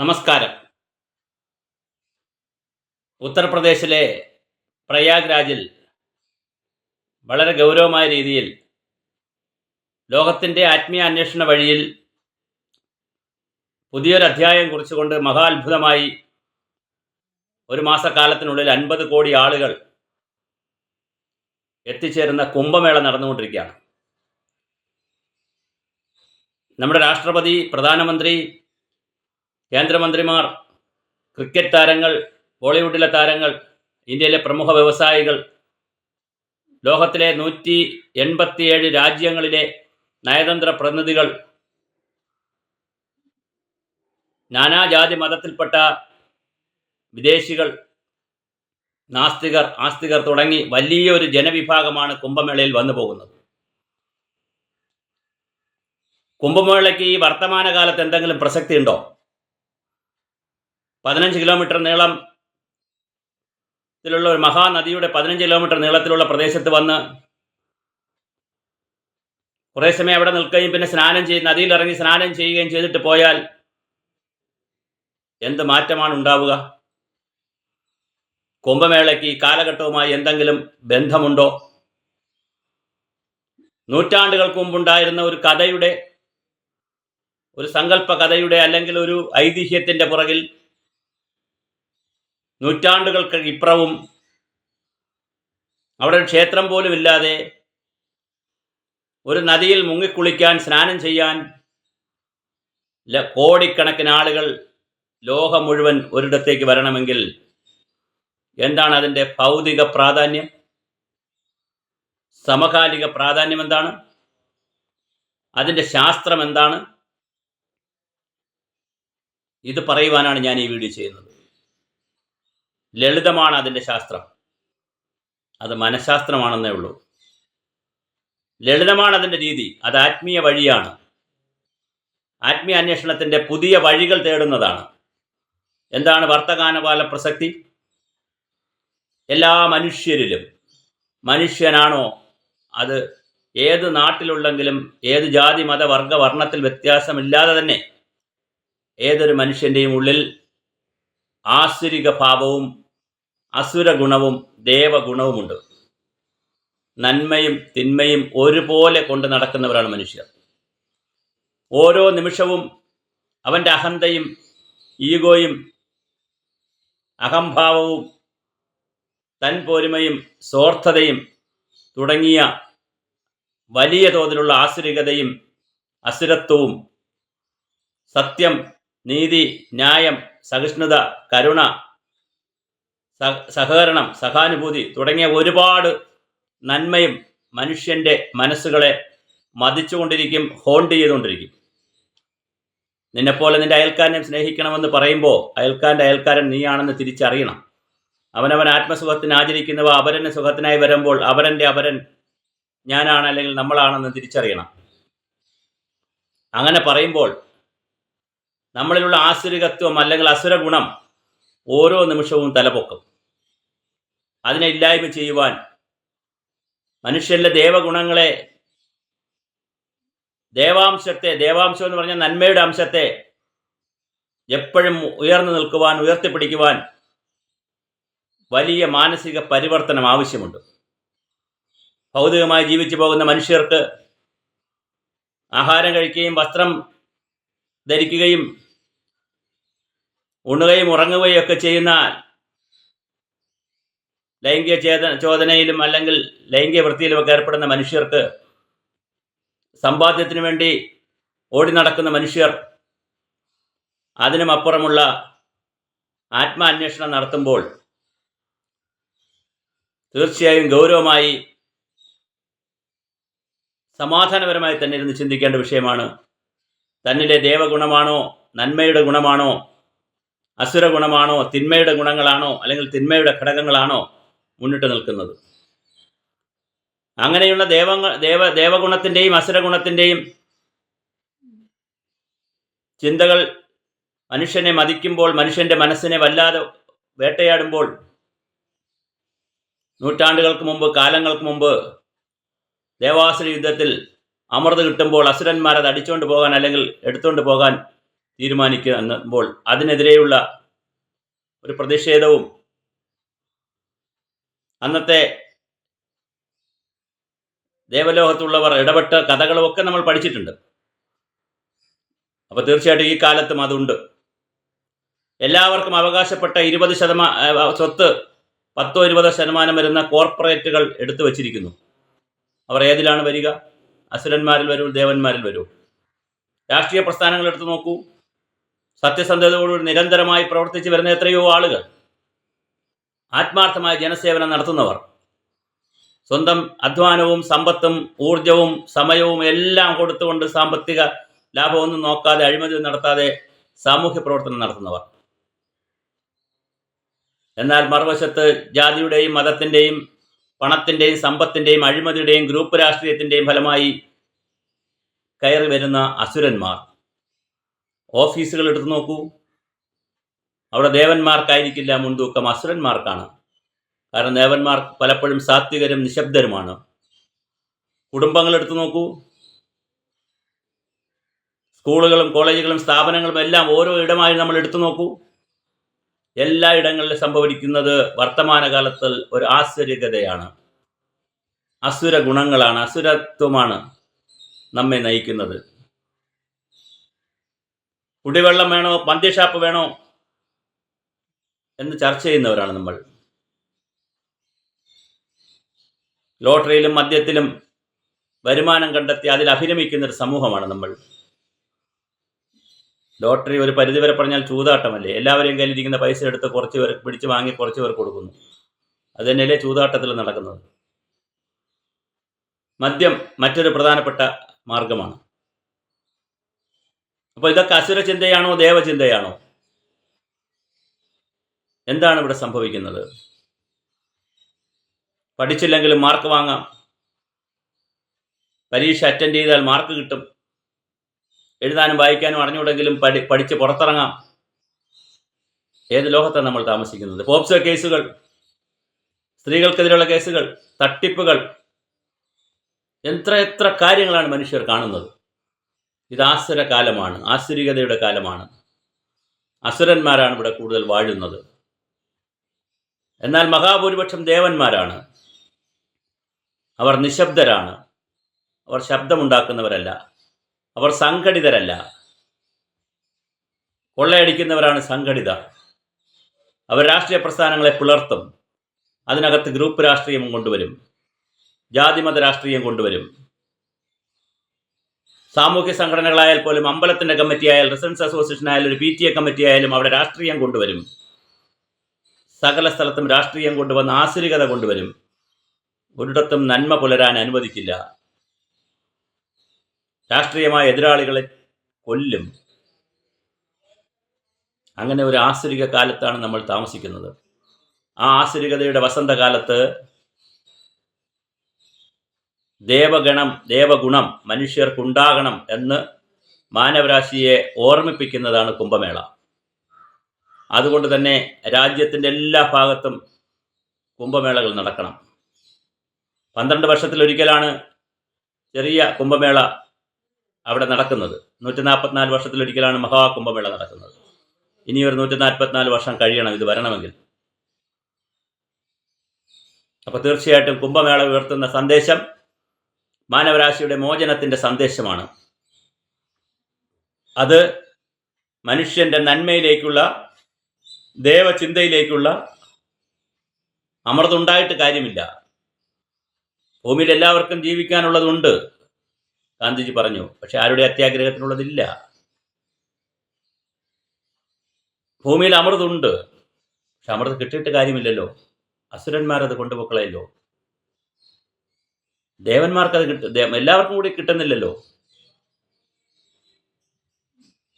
നമസ്കാരം. ഉത്തർപ്രദേശിലെ പ്രയാഗ് രാജിൽ വളരെ ഗൗരവമായ രീതിയിൽ ലോകത്തിന്റെ ആത്മീയ അന്വേഷണ വഴിയിൽ പുതിയൊരു അധ്യായം കുറിച്ചുകൊണ്ട് മഹാത്ഭുതമായി ഒരു മാസക്കാലത്തിനുള്ളിൽ അൻപത് കോടി ആളുകൾ എത്തിച്ചേരുന്ന കുംഭമേള നടന്നുകൊണ്ടിരിക്കുകയാണ്. നമ്മുടെ രാഷ്ട്രപതി പ്രധാനമന്ത്രി കേന്ദ്രമന്ത്രിമാർ ക്രിക്കറ്റ് താരങ്ങൾ ബോളിവുഡിലെ താരങ്ങൾ ഇന്ത്യയിലെ പ്രമുഖ വ്യവസായികൾ ലോകത്തിലെ നൂറ്റി എൺപത്തിയേഴ് രാജ്യങ്ങളിലെ നയതന്ത്ര പ്രതിനിധികൾ നാനാജാതി മതത്തിൽപ്പെട്ട വിദേശികൾ നാസ്തികർ ആസ്തികർ തുടങ്ങി വലിയൊരു ജനവിഭാഗമാണ് കുംഭമേളയിൽ വന്നു പോകുന്നത്. കുംഭമേളയ്ക്ക് ഈ വർത്തമാനകാലത്ത് എന്തെങ്കിലും പ്രസക്തി ഉണ്ടോ പതിനഞ്ച് കിലോമീറ്റർ നീളം ത്തിലുള്ള ഒരു മഹാനദിയുടെ പതിനഞ്ച് കിലോമീറ്റർ നീളത്തിലുള്ള പ്രദേശത്ത് വന്ന് കുറേ സമയം അവിടെ നിൽക്കുകയും പിന്നെ സ്നാനം ചെയ്ത് നദിയിൽ ഇറങ്ങി സ്നാനം ചെയ്യുകയും ചെയ്തിട്ട് പോയാൽ എന്ത് മാറ്റമാണ് ഉണ്ടാവുക? കുംഭമേളയ്ക്ക് ഈ കാലഘട്ടവുമായി എന്തെങ്കിലും ബന്ധമുണ്ടോ? നൂറ്റാണ്ടുകൾക്ക് മുമ്പുണ്ടായിരുന്ന ഒരു കഥയുടെ ഒരു സങ്കല്പ കഥയുടെ അല്ലെങ്കിൽ ഒരു ഐതിഹ്യത്തിന്റെ പുറകിൽ നൂറ്റാണ്ടുകൾക്ക് ഇപ്പുറവും അവിടെ ക്ഷേത്രം പോലും ഇല്ലാതെ ഒരു നദിയിൽ മുങ്ങിക്കുളിക്കാൻ സ്നാനം ചെയ്യാൻ കോടിക്കണക്കിന് ആളുകൾ ലോകം മുഴുവൻ ഒരിടത്തേക്ക് വരണമെങ്കിൽ എന്താണ് അതിന്റെ ഭൗതിക പ്രാധാന്യം? സമകാലിക പ്രാധാന്യം എന്താണ്? അതിന്റെ ശാസ്ത്രം എന്താണ്? ഇത് പറയുവാനാണ് ഞാൻ ഈ വീഡിയോ ചെയ്യുന്നത്. ലളിതമാണ് അതിന്റെ ശാസ്ത്രം. അത് മനഃശാസ്ത്രമാണെന്നേ ഉള്ളൂ. ലളിതമാണ് അതിന്റെ രീതി. അത് ആത്മീയ വഴിയാണ്. ആത്മീയ അന്വേഷണത്തിന്റെ പുതിയ വഴികൾ തേടുന്നതാണ്. എന്താണ് വർത്തകാനപാല പ്രസക്തി? എല്ലാ മനുഷ്യരിലും മനുഷ്യനാണോ? അത് ഏത് നാട്ടിലുള്ളെങ്കിലും ഏത് ജാതി മത വർഗ വർണത്തിൽ വ്യത്യാസമില്ലാതെ തന്നെ ഏതൊരു മനുഷ്യന്റെയും ഉള്ളിൽ ആസുരിക ഭാവവും അസുര ഗുണവും ദേവഗുണവുമുണ്ട്. നന്മയും തിന്മയും ഒരുപോലെ കൊണ്ട് നടക്കുന്നവരാണ് മനുഷ്യർ. ഓരോ നിമിഷവും അവന്റെ അഹന്തയും ഈഗോയും അഹംഭാവവും തൻ പോരുമയും സ്വാർത്ഥതയും തുടങ്ങിയ വലിയ തോതിലുള്ള ആസുരികതയും അസുരത്വവും സത്യം നീതി ന്യായം സഹിഷ്ണുത കരുണ സഹകരണം സഹാനുഭൂതി തുടങ്ങിയ ഒരുപാട് നന്മയും മനുഷ്യന്റെ മനസ്സുകളെ മതിച്ചുകൊണ്ടിരിക്കും ഹോണ്ട് ചെയ്തുകൊണ്ടിരിക്കും. നിന്നെപ്പോലെ നിന്റെ അയൽക്കാരനെ സ്നേഹിക്കണമെന്ന് പറയുമ്പോൾ അയൽക്കാരന്റെ അയൽക്കാരൻ നീയാണെന്ന് തിരിച്ചറിയണം. അവനവൻ ആത്മസുഖത്തിന് ആചരിക്കുന്നവ അപരന് സുഖത്തിനായി വരുമ്പോൾ അവരന്റെ അപരൻ ഞാനാണ് അല്ലെങ്കിൽ നമ്മളാണെന്ന് തിരിച്ചറിയണം. അങ്ങനെ പറയുമ്പോൾ നമ്മളിലുള്ള ആസുരികത്വം അല്ലെങ്കിൽ അസുരഗുണം ഓരോ നിമിഷവും തലപൊക്കും. അതിനെ ഇല്ലായ്മ ചെയ്യുവാൻ മനുഷ്യരിലെ ദേവഗുണങ്ങളെ ദേവാംശത്തെ ദേവാംശം എന്ന് പറഞ്ഞാൽ നന്മയുടെ അംശത്തെ എപ്പോഴും ഉയർന്നു നിൽക്കുവാൻ ഉയർത്തിപ്പിടിക്കുവാൻ വലിയ മാനസിക പരിവർത്തനം ആവശ്യമുണ്ട്. ഭൗതികമായി ജീവിച്ചു പോകുന്ന മനുഷ്യർക്ക് ആഹാരം കഴിക്കുകയും വസ്ത്രം ധരിക്കുകയും ഉണ്ണുകയും ഉറങ്ങുകയും ഒക്കെ ചെയ്യുന്ന ലൈംഗിക ചേത ചോദനയിലും അല്ലെങ്കിൽ ലൈംഗിക വൃത്തിയിലുമൊക്കെ ഏർപ്പെടുന്ന മനുഷ്യർക്ക് സമ്പാദ്യത്തിന് വേണ്ടി ഓടി നടക്കുന്ന മനുഷ്യർ അതിനുമപ്പുറമുള്ള ആത്മാന്വേഷണം നടത്തുമ്പോൾ തീർച്ചയായും ഗൗരവമായി സമാധാനപരമായി തന്നെ ഇരുന്ന് ചിന്തിക്കേണ്ട വിഷയമാണ്. തന്നിലെ ദേവഗുണമാണോ നന്മയുടെ ഗുണമാണോ അസുര ഗുണമാണോ തിന്മയുടെ ഗുണങ്ങളാണോ അല്ലെങ്കിൽ തിന്മയുടെ ഘടകങ്ങളാണോ മുന്നിട്ട് നിൽക്കുന്നത്. അങ്ങനെയുള്ള ദേവങ്ങ ദേവ ദേവഗുണത്തിന്റെയും അസുരഗുണത്തിന്റെയും ചിന്തകൾ മനുഷ്യനെ മതിക്കുമ്പോൾ മനുഷ്യന്റെ മനസ്സിനെ വല്ലാതെ വേട്ടയാടുമ്പോൾ നൂറ്റാണ്ടുകൾക്ക് മുമ്പ് കാലങ്ങൾക്ക് മുമ്പ് ദേവാസുര യുദ്ധത്തിൽ അമൃത് കിട്ടുമ്പോൾ അസുരന്മാർ അത് അടിച്ചുകൊണ്ട് പോകാൻ അല്ലെങ്കിൽ എടുത്തുകൊണ്ട് പോകാൻ തീരുമാനിക്കുമ്പോൾ അതിനെതിരെയുള്ള ഒരു പ്രതിഷേധവും അന്നത്തെ ദേവലോകത്തുള്ളവർ ഇടപെട്ട കഥകളും ഒക്കെ നമ്മൾ പഠിച്ചിട്ടുണ്ട്. അപ്പോൾ തീർച്ചയായിട്ടും ഈ കാലത്തും അതുണ്ട്. എല്ലാവർക്കും അവകാശപ്പെട്ട ഇരുപത് ശതമാനം സ്വത്ത് പത്തോ ഇരുപതോ ശതമാനം വരുന്ന കോർപ്പറേറ്റുകൾ എടുത്തു വച്ചിരിക്കുന്നു. അവർ ഏതിലാണ് വരിക? അസുരന്മാരിൽ വരൂ ദേവന്മാരിൽ വരൂ. രാഷ്ട്രീയ പ്രസ്ഥാനങ്ങൾ എടുത്തു നോക്കൂ. സത്യസന്ധതയോടുകൂടി നിരന്തരമായി പ്രവർത്തിച്ചു വരുന്ന എത്രയോ ആളുകൾ. ആത്മാർത്ഥമായ ജനസേവനം നടത്തുന്നവർ. സ്വന്തം അധ്വാനവും സമ്പത്തും ഊർജവും സമയവും എല്ലാം കൊടുത്തുകൊണ്ട് സാമ്പത്തിക ലാഭമൊന്നും നോക്കാതെ അഴിമതി നടത്താതെ സാമൂഹ്യ പ്രവർത്തനം നടത്തുന്നവർ. എന്നാൽ മറുവശത്ത് ജാതിയുടെയും മതത്തിന്റെയും പണത്തിന്റെയും സമ്പത്തിന്റെയും അഴിമതിയുടെയും ഗ്രൂപ്പ് രാഷ്ട്രീയത്തിന്റെയും ഫലമായി കയറി വരുന്ന അസുരന്മാർ. ഓഫീസുകൾ എടുത്തു നോക്കൂ. അവിടെ ദേവന്മാർക്കായിരിക്കില്ല മുൻതൂക്കം അസുരന്മാർക്കാണ്. കാരണം ദേവന്മാർ പലപ്പോഴും സാത്വികരും നിശബ്ദരുമാണ്. കുടുംബങ്ങൾ എടുത്തു നോക്കൂ. സ്കൂളുകളും കോളേജുകളും സ്ഥാപനങ്ങളും എല്ലാം ഓരോ ഇടമായി നമ്മൾ എടുത്തു നോക്കൂ. എല്ലാ ഇടങ്ങളിലും സംഭവിക്കുന്നത് വർത്തമാനകാലത്തിൽ ഒരു ആശ്ചര്യകതയാണ് അസുര ഗുണങ്ങളാണ് അസുരത്വമാണ് നമ്മെ നയിക്കുന്നത്. കുടിവെള്ളം വേണോ? പന്തിഷാപ്പ് വേണോ? എന്ന് ചർച്ച ചെയ്യുന്നവരാണ് നമ്മൾ. ലോട്ടറിയിലും മദ്യത്തിലും വരുമാനം കണ്ടെത്തി അതിൽ അഭിരമിക്കുന്ന ഒരു സമൂഹമാണ് നമ്മൾ. ലോട്ടറി ഒരു പരിധിവരെ പറഞ്ഞാൽ ചൂതാട്ടമല്ലേ? എല്ലാവരെയും കയ്യിലിരിക്കുന്ന പൈസ എടുത്ത് കുറച്ച് പേർ പിടിച്ച് വാങ്ങി കുറച്ച് പേർ കൊടുക്കുന്നു. അത് തന്നെയല്ലേ ചൂതാട്ടത്തിൽ നടക്കുന്നത്? മദ്യം മറ്റൊരു പ്രധാനപ്പെട്ട മാർഗമാണ്. അപ്പോൾ ഇതൊക്കെ അസുര ചിന്തയാണോ ദേവചിന്തയാണോ? എന്താണ് ഇവിടെ സംഭവിക്കുന്നത്? പഠിച്ചില്ലെങ്കിലും മാർക്ക് വാങ്ങാം. പരീക്ഷ അറ്റൻഡ് ചെയ്താൽ മാർക്ക് കിട്ടും. എഴുതാനും വായിക്കാനും അറിഞ്ഞുകൂടെങ്കിലും പഠി പഠിച്ച് പുറത്തിറങ്ങാം. ഏത് ലോകത്താണ് നമ്മൾ താമസിക്കുന്നത്? പോപ്സോ കേസുകൾ സ്ത്രീകൾക്കെതിരെയുള്ള കേസുകൾ തട്ടിപ്പുകൾ. എത്ര എത്ര കാര്യങ്ങളാണ് മനുഷ്യർ കാണുന്നത്? ഇത് ആസുര കാലമാണ് ആസുരികതയുടെ കാലമാണ്. അസുരന്മാരാണ് ഇവിടെ കൂടുതൽ വാഴുന്നത്. എന്നാൽ മഹാഭൂരിപക്ഷം ദേവന്മാരാണ്. അവർ നിശബ്ദരാണ്. അവർ ശബ്ദമുണ്ടാക്കുന്നവരല്ല. അവർ സംഘടിതരല്ല. കൊള്ളയടിക്കുന്നവരാണ് സംഘടിതർ അവർ രാഷ്ട്രീയ പ്രസ്ഥാനങ്ങളെ പുലർത്തും. അതിനകത്ത് ഗ്രൂപ്പ് രാഷ്ട്രീയം കൊണ്ടുവരും. ജാതിമത രാഷ്ട്രീയം കൊണ്ടുവരും. സാമൂഹ്യ സംഘടനകളായാൽ പോലും അമ്പലത്തിന്റെ കമ്മിറ്റി ആയാലും റെസിഡൻസ് അസോസിയേഷൻ ആയാലും ഒരു പി ടി എ കമ്മിറ്റി ആയാലും അവിടെ രാഷ്ട്രീയം കൊണ്ടുവരും. സകല സ്ഥലത്തും രാഷ്ട്രീയം കൊണ്ടുവന്ന് ആസുരികത കൊണ്ടുവരും. ഒരിടത്തും നന്മ പുലരാൻ അനുവദിക്കില്ല. രാഷ്ട്രീയമായ എതിരാളികളെ കൊല്ലും. അങ്ങനെ ഒരു ആസുരിക കാലത്താണ് നമ്മൾ താമസിക്കുന്നത്. ആ ആസുരികതയുടെ വസന്തകാലത്ത് ദേവഗണം ദേവഗുണം മനുഷ്യർക്കുണ്ടാകണം എന്ന് മാനവരാശിയെ ഓർമ്മിപ്പിക്കുന്നതാണ് കുംഭമേള. അതുകൊണ്ട് തന്നെ രാജ്യത്തിന്റെ എല്ലാ ഭാഗത്തും കുംഭമേളകൾ നടക്കണം. പന്ത്രണ്ട് വർഷത്തിലൊരിക്കലാണ് ചെറിയ കുംഭമേള അവിടെ നടക്കുന്നത്. നൂറ്റി നാൽപ്പത്തിനാല് വർഷത്തിലൊരിക്കലാണ് മഹാകുംഭമേള നടക്കുന്നത്. ഇനി ഒരു നൂറ്റി നാൽപ്പത്തിനാല് വർഷം കഴിയണം ഇത് വരണമെങ്കിൽ. അപ്പോൾ തീർച്ചയായിട്ടും കുംഭമേള ഉയർത്തുന്ന സന്ദേശം മാനവരാശിയുടെ മോചനത്തിന്റെ സന്ദേശമാണ്. അത് മനുഷ്യന്റെ നന്മയിലേക്കുള്ള ദേവചിന്തയിലേക്കുള്ള അമൃതുണ്ടായിട്ട് കാര്യമില്ല. ഭൂമിയിൽ എല്ലാവർക്കും ജീവിക്കാനുള്ളതുണ്ട് ഗാന്ധിജി പറഞ്ഞു. പക്ഷെ ആരുടെ അത്യാഗ്രഹത്തിനുള്ളതില്ല. ഭൂമിയിൽ അമൃതുണ്ട് പക്ഷെ അമൃത് കിട്ടിയിട്ട് കാര്യമില്ലല്ലോ. അസുരന്മാരത് കൊണ്ടുപോക്കളയല്ലോ. ദേവന്മാർക്ക് അത് കിട്ടും എല്ലാവർക്കും കൂടി കിട്ടുന്നില്ലല്ലോ.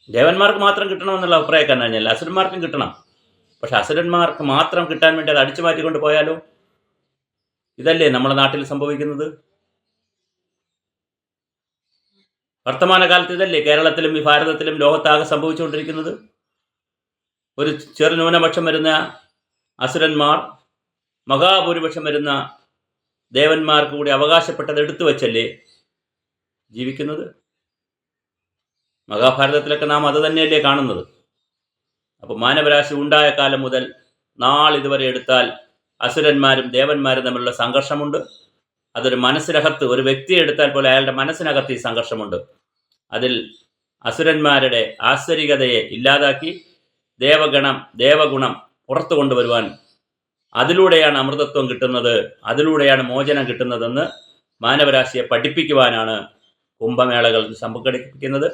ദേവന്മാർക്ക് മാത്രം കിട്ടണമെന്നുള്ള അഭിപ്രായക്കാരനാണ് അസുരന്മാർക്കും കിട്ടണം. പക്ഷെ അസുരന്മാർക്ക് മാത്രം കിട്ടാൻ വേണ്ടി അത് അടിച്ചു മാറ്റിക്കൊണ്ട് പോയാലോ? ഇതല്ലേ നമ്മുടെ നാട്ടിൽ സംഭവിക്കുന്നത്? വർത്തമാനകാലത്ത് ഇതല്ലേ കേരളത്തിലും ഈ ഭാരതത്തിലും ലോകത്താകെ സംഭവിച്ചുകൊണ്ടിരിക്കുന്നത്? ഒരു ചെറു ന്യൂനപക്ഷം വരുന്ന അസുരന്മാർ മഹാഭൂരിപക്ഷം വരുന്ന ദേവന്മാർക്ക് കൂടി അവകാശപ്പെട്ടത് എടുത്തു വച്ചല്ലേ ജീവിക്കുന്നത്? മഹാഭാരതത്തിലൊക്കെ നാം അത് തന്നെയല്ലേ കാണുന്നത്? അപ്പോൾ മാനവരാശി ഉണ്ടായ കാലം മുതൽ നാളിതുവരെ എടുത്താൽ അസുരന്മാരും ദേവന്മാരും തമ്മിലുള്ള സംഘർഷമുണ്ട്. അതൊരു മനസ്സിനകത്ത് ഒരു വ്യക്തിയെ എടുത്താൽ പോലെ അയാളുടെ മനസ്സിനകത്ത് ഈ സംഘർഷമുണ്ട്. അതിൽ അസുരന്മാരുടെ ആശ്ചര്യകതയെ ഇല്ലാതാക്കി ദേവഗണം ദേവഗുണം പുറത്തു കൊണ്ടുവരുവാൻ അതിലൂടെയാണ് അമൃതത്വം കിട്ടുന്നത് അതിലൂടെയാണ് മോചനം കിട്ടുന്നതെന്ന് മാനവരാശിയെ പഠിപ്പിക്കുവാനാണ് കുംഭമേളകൾ സംഘടിപ്പിക്കുന്നത്.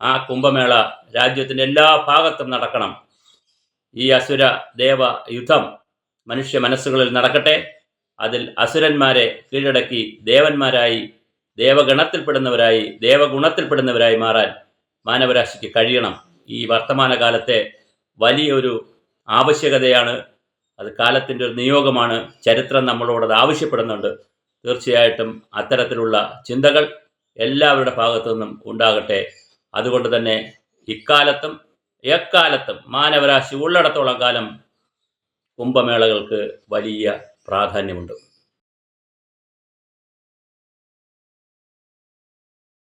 ആ കുംഭമേള രാജ്യത്തിന്റെ എല്ലാ ഭാഗത്തും നടക്കണം. ഈ അസുര ദേവ യുദ്ധം മനുഷ്യ മനസ്സുകളിൽ നടക്കട്ടെ. അതിൽ അസുരന്മാരെ കീഴടക്കി ദേവന്മാരായി ദേവഗണത്തിൽപ്പെടുന്നവരായി ദേവഗുണത്തിൽപ്പെടുന്നവരായി മാറാൻ മാനവരാശിക്ക് കഴിയണം. ഈ വർത്തമാനകാലത്തെ വലിയൊരു ആവശ്യകതയാണ്. അത് കാലത്തിന്റെ ഒരു നിയോഗമാണ്. ചരിത്രം നമ്മളോടത് ആവശ്യപ്പെടുന്നുണ്ട്. തീർച്ചയായിട്ടും അത്തരത്തിലുള്ള ചിന്തകൾ എല്ലാവരുടെ ഭാഗത്തു നിന്നും ഉണ്ടാകട്ടെ. അതുകൊണ്ട് തന്നെ ഇക്കാലത്തും എക്കാലത്തും മാനവരാശി ഉള്ളിടത്തോളം കാലം കുംഭമേളകൾക്ക് വലിയ പ്രാധാന്യമുണ്ട്.